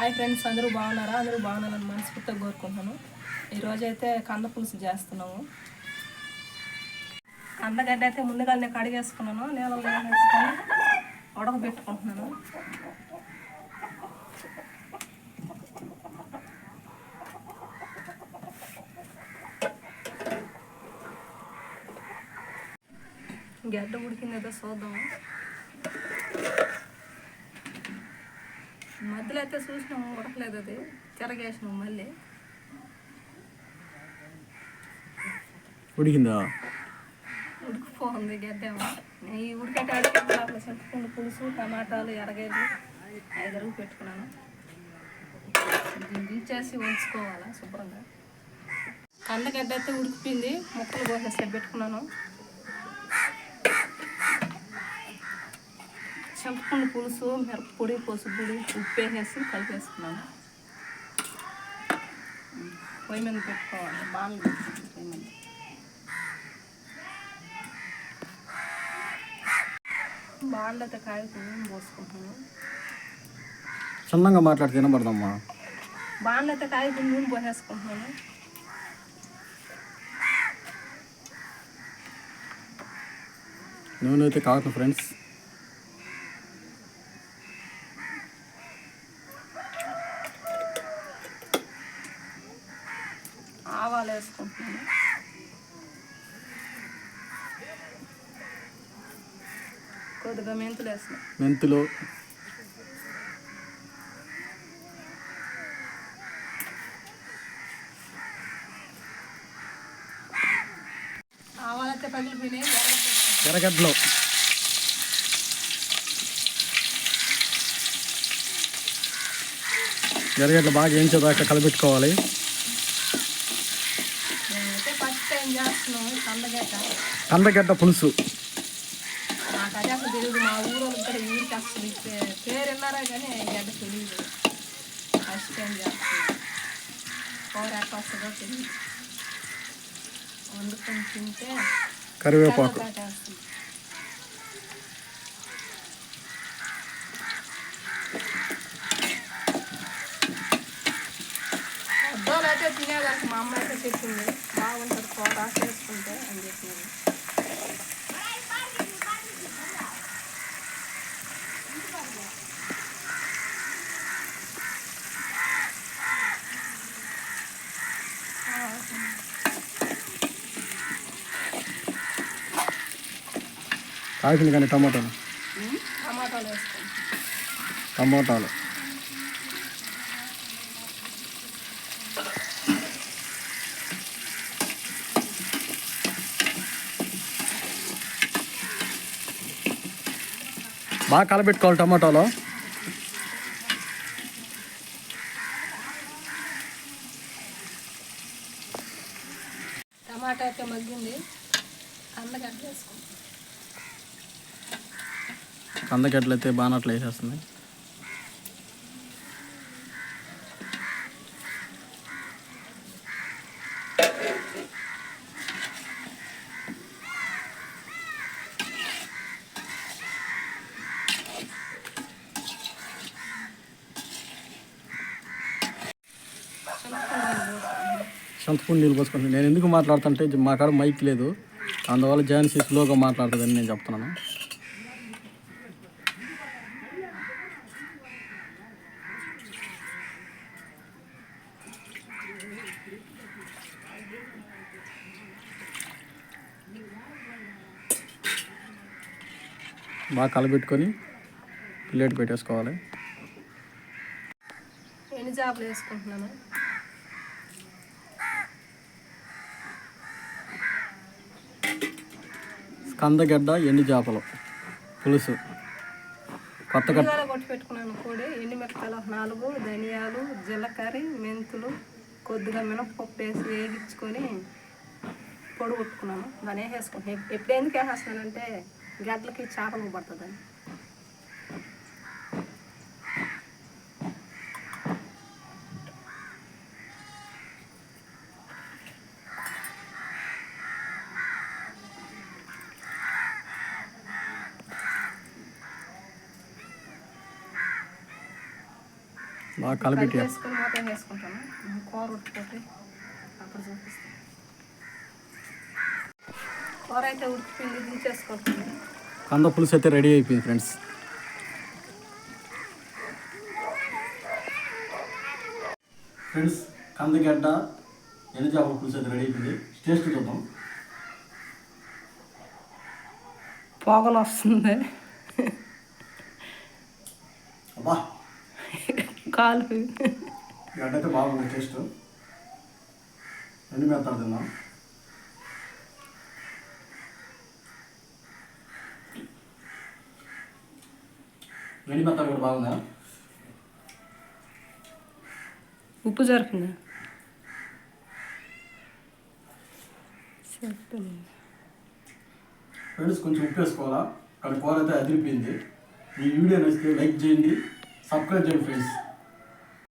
Hi friends అందరూ బాగున్నారా? అందరూ బాగున్నారని మనస్ఫూర్తిగా కోరుకుంటున్నాను. ఈరోజు అయితే కంద పులుసు చేస్తున్నాము. కందగడ్డ అయితే ముందుగా నేను కడిగేసుకున్నాను. నీళ్ళలో వేసుకొని ఉడకబెట్టుకుంటున్నాను. గడ్డ ఉడికింది ఏదో చూద్దాము. మధ్యలో అయితే చూసినాము ఉడకలేదు అది. తిరగేసినాము మళ్ళీ. ఉడికిందా? ఉడికిపోతుంది గడ్డేమో. ఈ ఉడికేటాడికి లోపల చింతపండు పులుసు టమాటాలు ఎరగేది ఐదరుగు పెట్టుకున్నాను. దించేసి ఉంచుకోవాలా శుభ్రంగా. కందగడ్డ అయితే ఉడికిపోయింది. ముక్కలు కోసేసి పెట్టుకున్నాను. చింతపండు పులుసు మిరపపొడి పసుపుడి ఉప్పు వేసేసి కలిపేసుకున్నాను. పొయ్యి మీద పెట్టుకోవాలి. బాగా పొయ్యి మీద. బాండ్లతో కాయకు పోసుకుంటున్నాను. చిన్నగా మాట్లాడితే వినపడదమ్మా. బాండ్లతో కాయకు నూనె పోసేసుకుంటున్నాను. నూనె అయితే కాదు ఫ్రెండ్స్. ఆవాలు వేసుకుంటున్నాను. కొద్దిగా మెంతులు వేస్తున్నాను మెంతులు. ఆవాలైతే పగిలిపోయినాయి ఎర్రగడ్డ ఎర్రగడ్డలు. ఎర్రగడ్డలు బాగా వేయించేదాకా కలపెట్టుకోవాలి నేనైతే ఫస్ట్ టైం చేస్తున్నాను కందగడ్డ. కందగడ్డ పులుసు. నాకు అదే అసలు తెలియదు మా ఊరు ఇక్కడ ఊరికి అసలు ఈ పే- పేరు విన్నారా కానీ గడ్డ తెలియదు ఫస్ట్ టైం చేస్తున్నాను కూర ఎట్లా వస్తుందో తెలియదు వండుకొని తింటే కరివేపాకు. తినేదానికి మా అమ్మ అయితే చెప్పింది. బాగుంటుంది కూర చేసుకుంటే అని చెప్పింది. కాల్చింది కానీ టమాటాలు? టమాటాలు టమాటాలు. బాగా కలపెట్టుకోవాలి టమాటాలో. టమాటా అయితే మగ్గింది. కందగడ్డలు అయితే బాగా వేసేస్తుంది చింతపండు చింతపండు నీళ్ళు పోసుకుంటాను నేను ఎందుకు మాట్లాడుతుంటే మా కాడ మైక్ లేదు. అందువల్ల జాన్సీ స్లోగా మాట్లాడుతుందని నేను చెప్తున్నాను. బాగా కలబెట్టుకొని ప్లేట్ పెట్టేసుకోవాలి. ఎన్ని చేపలు వేసుకుంటున్నాను కందగడ్డ ఎండు చేపలు. పులుసు. కొత్త కొట్టి పెట్టుకున్నాను. కోడి ఎండు మిరపకాయలు ఒక నాలుగు ధనియాలు జీలకర్ర మెంతులు కొద్దిగా మినపప్పు వేసి వేగించుకొని పొడి కొట్టుకున్నాను. దాని వేసేసుకుంటాను ఎప్పుడు ఎందుకు వేసేస్తున్నానంటే గడ్డలకి చేపలు పడుతుందని బాగా కలిపెట్టి వేసుకొని మూత వేసుకుంటాను కూర ఉడికిపోతే అప్పుడు చూపిస్తాను. కూర అయితే ఉడికిపోయింది దించేసుకుంటుంది కంద పులుసు అయితే రెడీ అయిపోయింది ఫ్రెండ్స్. ఫ్రెండ్స్ కందగడ్డ ఎన్ని చేపల పులుసు అయితే రెడీ అయిపోయింది. టేస్ట్ చూద్దాం. పొగలు వస్తుంది అబ్బా కాలు గడ్డ అయితే బాగుంది టేస్ట్. ఎన్ని మెత్తాడు తిన్నాం. వెండి మెత్తాడు కూడా బాగుందా? ఉప్పు చెప్పండి ఫ్రెండ్స్ కొంచెం ఉప్పు వేసుకోవాలా? కానీ కూర అయితే అదిరిపోయింది. ఈ వీడియో నచ్చితే లైక్ చేయండి సబ్స్క్రైబ్ చేయండి ఫ్రెండ్స్.